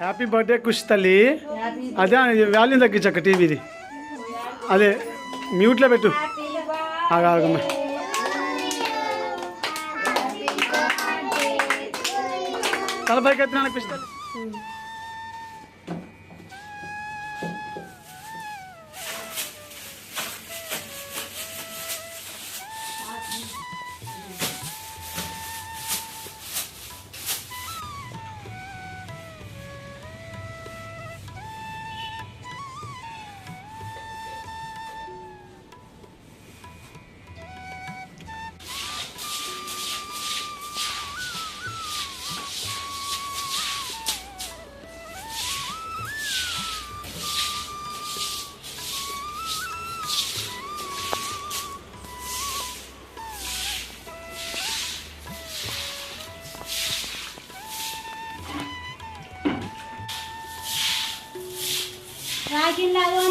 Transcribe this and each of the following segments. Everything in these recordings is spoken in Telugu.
హ్యాపీ బర్త్డే కుష్ తల్లి అదే వాల్యూమ్ తగ్గించక్క టీవీది. అదే మ్యూట్లో పెట్టు. ఆగా ఆగమ్మా తలపైకి ఎత్తినా కుష్ తల్లి lado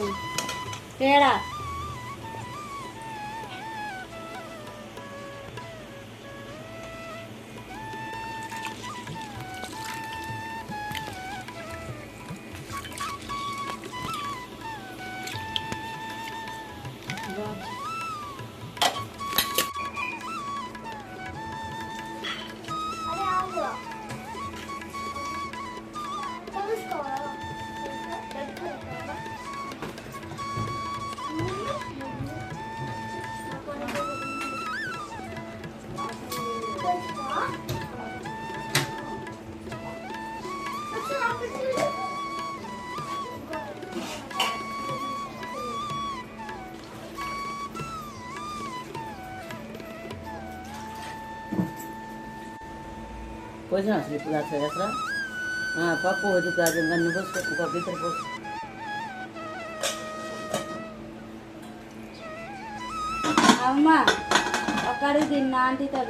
嗯给了。దాకా ఎసరా పప్పు వద్దు కాదు ఇంకా నువ్వు పోసుకో ఇంకొక ఇద్దరు పోసుకో అమ్మ ఒక్కడు తిన్నా ఆంటీతో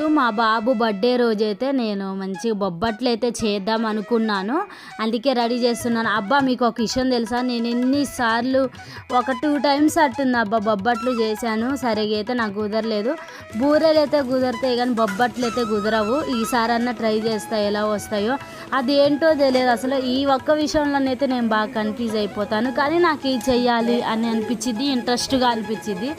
సో మా బాబు బర్త్డే రోజైతే నేను మంచిగా బొబ్బట్లు అయితే చేద్దాం అనుకున్నాను. అందుకే రెడీ చేస్తున్నాను. అబ్బా మీకు ఒక విషయం తెలుసా? నేను ఎన్నిసార్లు ఒక టూ టైమ్స్ అట్టుంది అబ్బా బొబ్బట్లు చేశాను. సరిగా అయితే నాకు కుదరలేదు. బూరెలు అయితే కుదరతాయి కానీ బొబ్బట్లు అయితే కుదరవు. ఈసారి అన్న ట్రై చేస్తా ఎలా వస్తాయో. అది ఏంటో తెలియదు అసలు. ఈ ఒక్క విషయంలోనైతే నేను బాగా కన్ఫ్యూజ్ అయిపోతాను. కానీ నాకు ఇది చెయ్యాలి అని అనిపించింది ఇంట్రెస్ట్గా అనిపించింది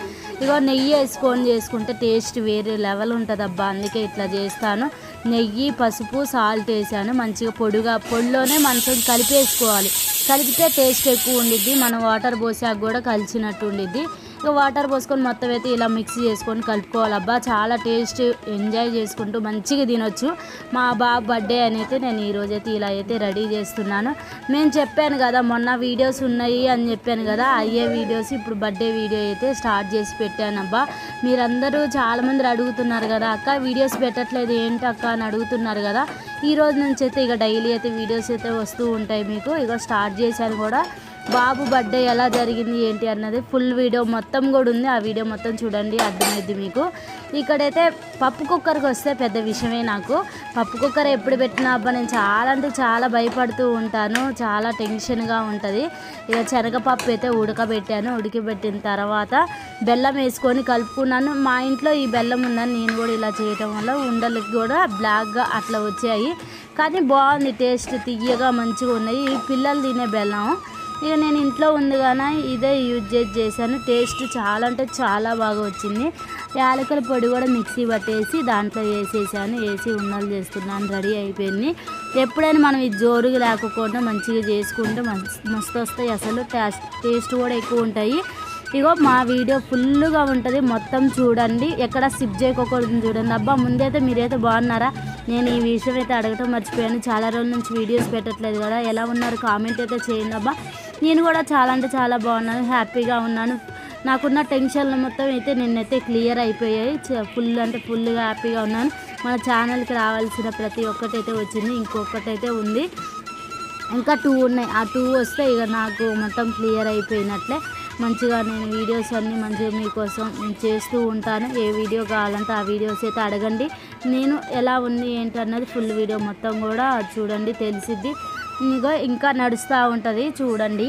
ఇగో నెయ్యి వేసుకొని చేసుకుంటే టేస్ట్ వేరే లెవెల్ ఉంటుంది అబ్బా అందుకే ఇట్లా చేస్తాను. నెయ్యి పసుపు సాల్ట్ వేసాను. మంచిగా పొడిగా పొడిలోనే మంచిగా కలిపేసుకోవాలి. కలిపితే టేస్ట్ ఎక్కువ ఉండిద్ది. మనం వాటర్ పోసాక కూడా కలిసినట్టు ఉండిద్ది. ఇక వాటర్ పోసుకొని మొత్తం అయితే ఇలా మిక్స్ చేసుకొని కలుపుకోవాలి. అబ్బా చాలా టేస్ట్ ఎంజాయ్ చేసుకుంటూ మంచిగా తినొచ్చు. మా బాబు బర్త్డే అని అయితే నేను ఈరోజు అయితే ఇలా అయితే రెడీ చేస్తున్నాను. నేను చెప్పాను కదా మొన్న వీడియోస్ ఉన్నాయి అని చెప్పాను కదా అయ్యే వీడియోస్ ఇప్పుడు బర్త్డే వీడియో అయితే స్టార్ట్ చేసి పెట్టాను అబ్బా. మీరందరూ చాలామంది అడుగుతున్నారు కదా అక్క వీడియోస్ పెట్టట్లేదు ఏంటి అక్క? అని అడుగుతున్నారు కదా. ఈ రోజు నుంచి అయితే ఇక డైలీ అయితే వీడియోస్ అయితే వస్తూ ఉంటాయి మీకు. ఇక స్టార్ట్ చేశాను కూడా. బాబు బర్త్డే ఎలా జరిగింది ఏంటి అన్నది ఫుల్ వీడియో మొత్తం కూడా ఉంది. ఆ వీడియో మొత్తం చూడండి అర్థమైద్ది మీకు. ఇక్కడైతే పప్పు కుక్కర్కి వస్తే పెద్ద విషయమే నాకు. పప్పు కుక్కర్ ఎప్పుడు పెట్టినా అబ్బా నేను చాలా అంటే చాలా భయపడుతూ ఉంటాను. చాలా టెన్షన్గా ఉంటుంది. ఇక శనగపప్పు అయితే ఉడకబెట్టాను. ఉడకబెట్టిన తర్వాత బెల్లం వేసుకొని కలుపుకున్నాను. మా ఇంట్లో ఈ బెల్లం ఉందని నేను కూడా ఇలా చేయటం వల్ల ఉండలకి కూడా బ్లాక్గా అట్లా వచ్చాయి. కానీ బాగుంది టేస్ట్ తియ్యగా మంచిగా ఉన్నాయి. ఈ పిల్లలు తినే బెల్లం ఇక నేను ఇంట్లో ఉంది కానీ ఇదే యూజ్ చేసి చేశాను. టేస్ట్ చాలా అంటే చాలా బాగా వచ్చింది. యాలకుల పొడి కూడా మిక్సీ పట్టేసి దాంట్లో వేసేసాను. వేసి ఉన్నలు చేస్తున్నాను. రెడీ అయిపోయింది. ఎప్పుడైనా మనం ఇది జోరుగా లేకపోకుండా మంచిగా చేసుకుంటే మస్తు వస్తాయి. అసలు టేస్ట్ టేస్ట్ కూడా ఎక్కువ ఉంటాయి. ఇగో మా వీడియో ఫుల్గా ఉంటుంది. మొత్తం చూడండి. ఎక్కడ స్కిప్ చేయకోకూడదు చూడండి. అబ్బా ముందైతే మీరైతే బాగున్నారా? నేను ఈ విషయం అయితే అడగటం మర్చిపోయాను. చాలా రోజుల నుంచి వీడియోస్ పెట్టట్లేదు కదా. ఎలా ఉన్నారు? కామెంట్ అయితే చేయండి అబ్బా. నేను కూడా చాలా అంటే చాలా బాగున్నాను హ్యాపీగా ఉన్నాను. నాకున్న టెన్షన్లు మొత్తం అయితే నిన్నైతే క్లియర్ అయిపోయాయి. ఫుల్ అంటే ఫుల్గా హ్యాపీగా ఉన్నాను. మన ఛానల్కి రావాల్సిన ప్రతి ఒక్కటైతే వచ్చింది ఇంకొకటైతే ఉంది. ఇంకా టూ ఉన్నాయి. ఆ టూ వస్తే ఇక నాకు మొత్తం క్లియర్ అయిపోయినట్లే. మంచిగా నేను వీడియోస్ అన్నీ మంచిగా మీకోసం చేస్తూ ఉంటాను. ఏ వీడియో కావాలంటే ఆ వీడియోస్ అయితే అడగండి. నేను ఎలా ఉంది ఏంటన్నది ఫుల్ వీడియో మొత్తం కూడా చూడండి తెలిసిద్ది. ఇంకా ఇంకా నడుస్తూ ఉంటుంది చూడండి.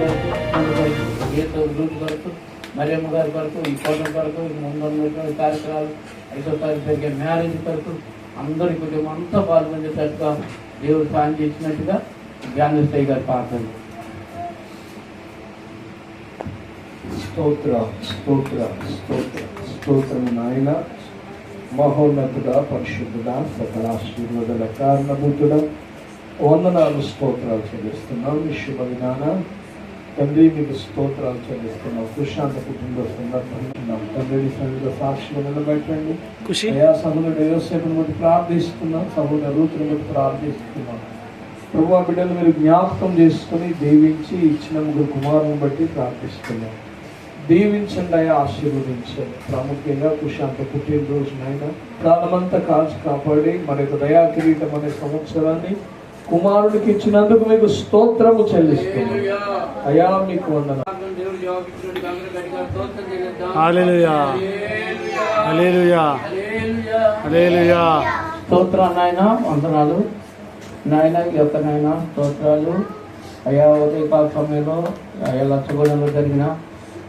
రాణి గారు గీత లూట్ గారు మరియమ్మ గారి కొరకు ఈ కోటం కొరకు ఈ ముందు ఉన్నటువంటి కార్యక్రమాలు ఐదో తారీఖు జరిగే మ్యారేజ్ కొరకు అందరి కుటుంబం అంతా పాల్గొనేటట్టుగా దేవుడు సాయం చేసినట్టుగా జ్ఞానస్థాయి గారి ప్రార్థన స్తోత్ర స్తోత్ర స్తోత్ర స్తోత్రం నాయన మహోన్నతుడ పరిశుద్ధుడ సకలాశీర్వదల కారణభూతుడ వందనాలు స్తోత్రాలు చెల్లిస్తున్నాం. మీ శుభ తండ్రి మీకు స్తోత్రాలు చెల్లిస్తున్నాం. కుశాంత కుటుంబ సందర్భంగా తండ్రి సన్నిధిలో సాక్షిగా నిలబెట్టండి. అయా సహోదరుడు యోసేపుని బట్టి ప్రార్థిస్తున్నాం. సహోదరు రూతుని బట్టి ప్రార్థిస్తున్నాం. ప్రభు బిడ్డలు మీరు జ్ఞాపకం చేసుకుని దీవించి ఇచ్చిన ముగ్గురు కుమారుని బట్టి ప్రార్థిస్తున్నాం. దీవించండి అయ్యా ఆశీర్వదించండి. ప్రాముఖ్యంగా కుశాంత పుట్టినరోజునైనా కాలమంతా కాల్చి కాపాడి మన యొక్క దయా కిరీటం అనే సంవత్సరాన్ని కుమారుడికి ఇచ్చినందుకు మీకు స్తోత్రము చెల్లిస్తున్నాం. అయా మీకు వందన స్తోత్రం చెల్లిద్దాం. హల్లెలూయా. హల్లెలూయా. హల్లెలూయా. హల్లెలూయా. స్తోత్రం నాయన వందనాలు. నాయన యొక్క నాయన స్తోత్రాలు. అయా ఉదయకాల సమయంలో అయా లక్షగూడెంలో జరిగిన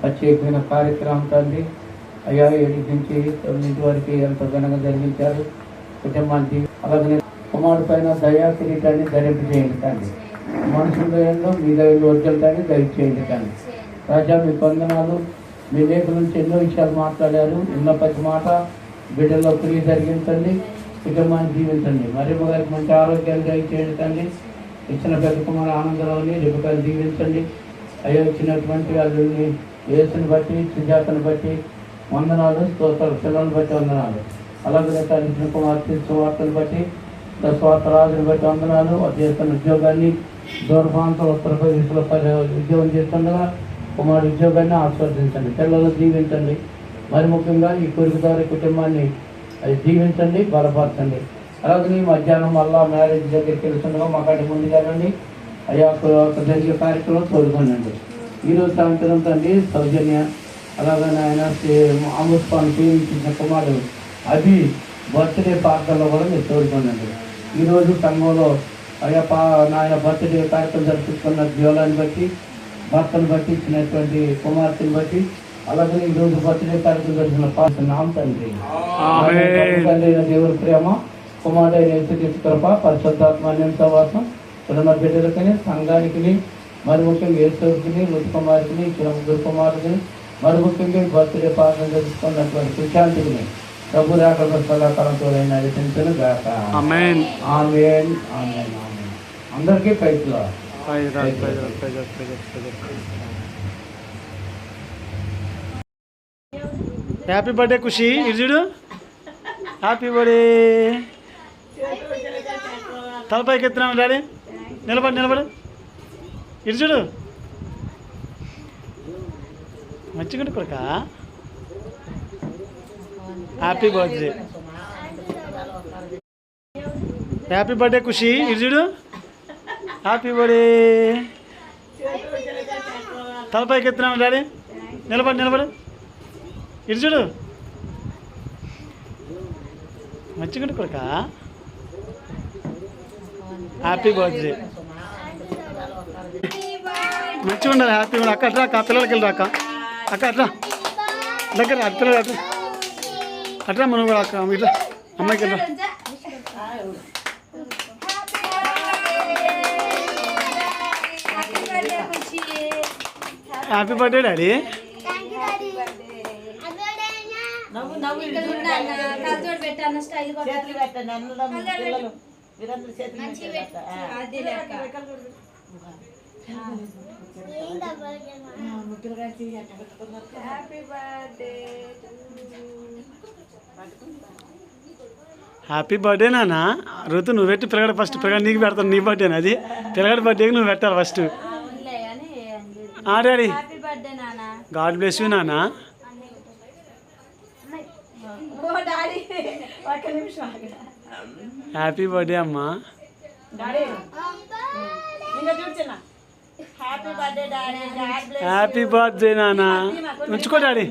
ప్రత్యేకమైన కార్యక్రమం తండ్రి. అయ్యా ఏడు నుంచి తొమ్మిది వరకు ఎంతో ఘనంగా జరిగించారు. కుటుంబానికి అలాగే కుమారుడు పైన దయా కిరీటాన్ని ధరింపు చేయండి తండ్రి. మనుషుల దయంలో మీ దగ్గర వచ్చేటాన్ని దయచేయండి తండ్రి. రాజా మీ వందనాలు. మీ లేఖ నుంచి ఎన్నో విషయాలు మాట్లాడారు. ఎన్నో ప్రతి మాట బిడ్డలో క్రియ జరిగించండి కుటుంబాన్ని జీవించండి మరి గారికి మంచి ఆరోగ్యాలు దయచేయండి తండ్రి. ఇచ్చిన పెద్ద కుమార్ ఆనందరావుని రిపకాయలు జీవించండి. అయ్యో ఇచ్చినటువంటి వాళ్ళని ఏసుని బట్టి సుజాతను బట్టి వందనాలు స్తోత్రాలు పిల్లలను బట్టి వందనాలు. అలాగే తను కుమార్తె సువార్తను బట్టి స్వార్థ రాజుని బట్టి వందనాలు. వారు చేస్తున్న ఉద్యోగాన్ని దూరప్రాంతాల ఉత్తరప్రదేశ్లో ఉద్యోగం చేస్తుండగా కుమారుడు ఉద్యోగాన్ని ఆస్వాదించండి. పిల్లలు దీవించండి. మరి ముఖ్యంగా ఈ కొరికదారి కుటుంబాన్ని అది దీవించండి బలపరచండి. అలాగే మధ్యాహ్నం మళ్ళా మ్యారేజ్ దగ్గరికి వెళ్తుండగా మాకాటి ముందుగానండి అయ్యా ఒక జరిగే కార్యక్రమం తోడుకోనండి. ఈరోజు సాయంత్రం తండ్రి సౌజన్య అలాగే ఆయన అమృత్పాన్ని సేవించిన కుమారుడు అభి బర్త్డే పార్టీలో కూడా మీరు తోడుకోనండి. ఈరోజు సంఘంలో అయ్యా పా నాయన బర్త్డే కార్యక్రమం జరుపుకున్న జీవనాన్ని బట్టి భర్తను బట్టి ఇచ్చినటువంటి కుమార్తెను బట్టి అలాగే ఈ రోజు బర్త్డే కార్యక్రమం జరిగిన పాస్ నామ తండ్రి. తండ్రి దేవుడి ప్రేమ కుమారుడు కృప పరిశుద్ధాత్మ సవాసం ఇక్కడున్న బిడ్డలకని సంఘానికి మరి ముఖ్యంగా యేసుకి మృతి కుమారికి ఇచ్చిన ముగ్గురు కుమారుని మరి ముఖ్యంగా బర్త్డే పాలన జరుపుకున్నటువంటి సుశాంతిని ప్రభు రాకడ సదాకాలంతో నడిపించను గాక ఆమెన్ ఆమెన్ ఆమెన్. అందరికీ పైపులో హ్యాపీ బర్త్డే ఖుషి ఇటు చూడు. హ్యాపీ బర్త్డే తలపైకి ఎత్తున్నాము డాడీ. నిలబడి నిలబడు. ఇటు చూడు. మంచిగా కొడుక. Happy birthday happy birthday Khushi ఇటు హ్యాపీ బర్త్డే తలపైకి ఎత్తున్నాను డాడీ. నిలబడి నిలబడు. ఇర్జుడు చూడు. కొడుక. హ్యాపీ బర్త్డే మంచిగా ఉండాలి. హ్యాపీ అక్కడ అక్క. అట్లా పిల్లలకి వెళ్ళి అక్క. అక్క అట్లా దగ్గర పిల్లలు అట్లా అట్లా మనం కూడా అక్క ఇట్లా అమ్మాయికి వెళ్ళా హ్యాపీ బర్త్డే డాడీ నవ్వు నవ్వు హ్యాపీ బర్త్డే నాన్న. ఋతు నువ్వు పెట్టి పిల్లగాడు ఫస్ట్ పిల్లగాడు నీకు పెడతాను. నీ బర్త్డే అది. పిల్లగాడి బర్త్డేకి నువ్వు పెట్టాలి first daddy God bless you నాన్న. హ్యాపీ బర్త్డే అమ్మా. హ్యాపీ బర్త్డే నాన్న. ఉంచుకో డాడీ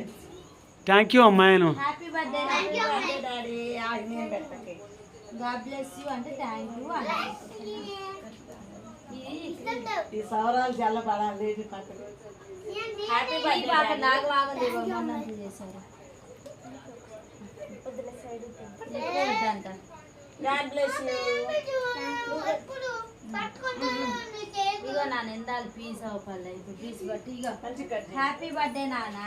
థ్యాంక్ యూ అమ్మాయిను హ్యాపీ బర్త్డే బర్త్డే డాడీ ఆగు, నేను పెట్టకే. గాడ్ బ్లెస్ యూ అంటే థ్యాంక్ యూ ఈ సౌరాలు చల్లబడాలి ఇది పక్కన హ్యాపీ బర్త్డే పాప నాకు బాగుంది మొన్న చేశారు వద్దంట. గాడ్ బ్లెస్ యూ ఇగో నాన్న ఎంత పీస్ అవ్వాలి ఇప్పుడు పీస్ బట్టి ఇగో. హ్యాపీ బర్త్డే నాన్న.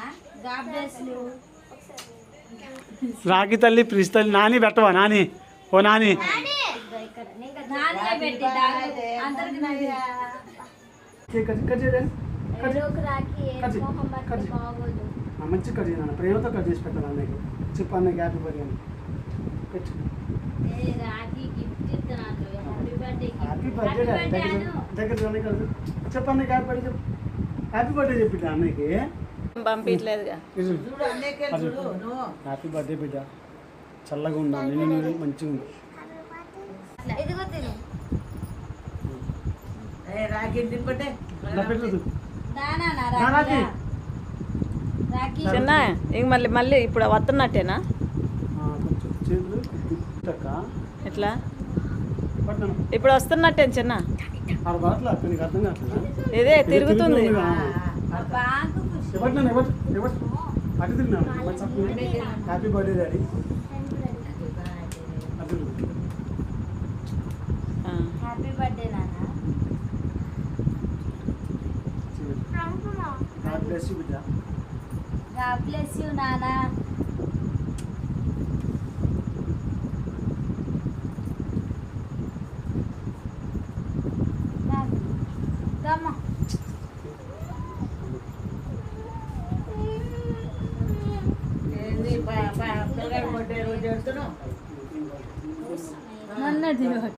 గాడ్ బ్లెస్ యూ రాఖీ తల్లి ప్రిస్ తల్లి నాని పెట్టవా నాని ఓ నాని మంచి కట్ చేయను ప్రేమతో కట్ చేసి పెట్టాను అన్నయ్యకి చెప్పు అన్నయ్య హ్యాపీ బర్త్డే అని పెట్టు ఏ రాఖీ గిఫ్ట్ ఇస్తున్నాను హ్యాపీ బర్త్డే దగ్గర దగ్గర అన్నయ్య కలిసి చెప్పు అన్నయ్య హ్యాపీ బర్త్డే చెప్పు హ్యాపీ బర్త్డే చెప్పి అన్నయ్యకి పంపించలేదుగా హ్యాపీ బర్త్డే బిడ్డ చల్లగా ఉండాలి నేను మంచిగా ఉంది చిన్న ఇంక మళ్ళీ మళ్ళీ ఇప్పుడు వస్తున్నట్టేనా ఎట్లా ఇప్పుడు వస్తున్నట్టే చిన్న ఇదే తిరుగుతుంది ఎవరు నన్ను ఎవరు ఎవరు అటు తిన్నాను హ్యాపీ బర్త్డే డాడీ అటు. హ్యాపీ బర్త్డే నాన్న. God bless you, బిడ్డ. గాడ్ బ్లెస్ యూ నానా